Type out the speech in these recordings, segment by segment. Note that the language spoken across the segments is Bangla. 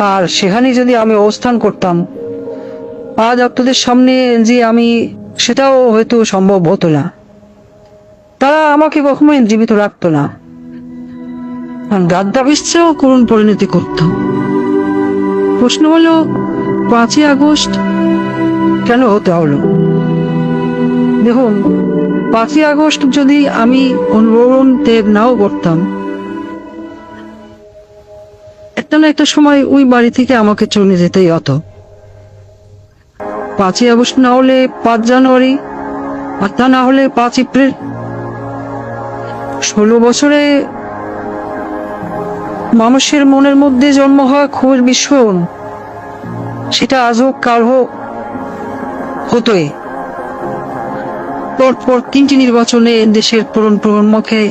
আর সেখানে যদি আমি অবস্থান করতাম, আজ আপনাদের সামনে যে আমি, সেটাও হয়তো সম্ভব হতো না। তারা আমাকে কখনোই জীবিত রাখতো না। গাদ্দাবিশ্বেও করুণ পরিণতি করত। প্রশ্ন হলো, পাঁচই আগস্ট কেন হতে হলো? দেখুন, পাঁচই আগস্ট যদি আমি অনুভবন ত্যাগ নাও করতাম একটা না একটা সময় ওই বাড়ি থেকে আমাকে চলে যেতেই হতো? পাঁচই আগস্ট না হলে পাঁচ জানুয়ারি, আর তা না হলে পাঁচ এপ্রিল। ষোলো বছরে মানুষের মনের মধ্যে জন্ম হওয়া খোঁজ বিস্ফোরণ সেটা আজ হোক, কাল হোক, হতোই। পরপর তিনটি নির্বাচনে দেশের তরুণ প্রজন্মকে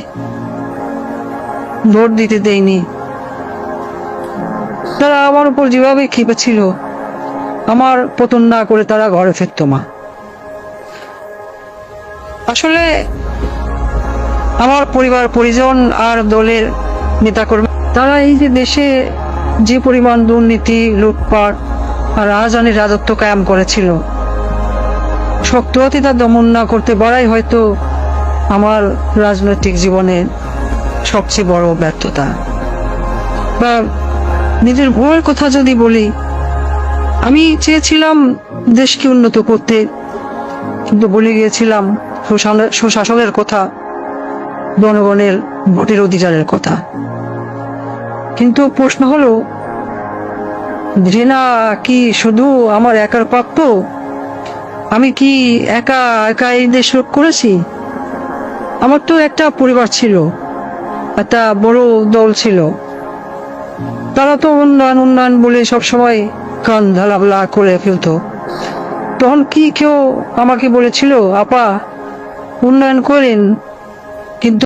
ভোট দিতে দেয়নি। তারা আমার উপর যেভাবে খেপেছিল আমার পতন না করে তারা ঘরে ফিরত মা। আসলে আমার পরিবার, পরিজন আর দলের নেতাকর্মী, তারা এই যে দেশে যে পরিমাণ দুর্নীতি, লুটপাট আর রাজধানীর রাজত্ব কায়েম করেছিল, শক্ত তা দমন না করতে পারাই হয়তো আমার রাজনৈতিক জীবনের সবচেয়ে বড় ব্যর্থতা। বা নিজের ভুলের কথা যদি বলি, আমি চেয়েছিলাম দেশকে উন্নত করতে, কিন্তু বলে গিয়েছিলাম সুশাসনের- কথা, জনগণের ভোটের অধিকারের কথা। কিন্তু প্রশ্ন হলো, ঘৃণা কি শুধু আমার একার প্রাপ্য? আমি কি একা একা এই দেশ করেছি? আমার তো একটা পরিবার ছিল, একটা বড় দল ছিল। তারা তো উন্নয়ন উন্নয়ন বলে সবসময় কান ধালাভলা করে ফেলত। তখন কি কেউ আমাকে বলেছিল, আপা, উন্নয়ন করেন, কিন্তু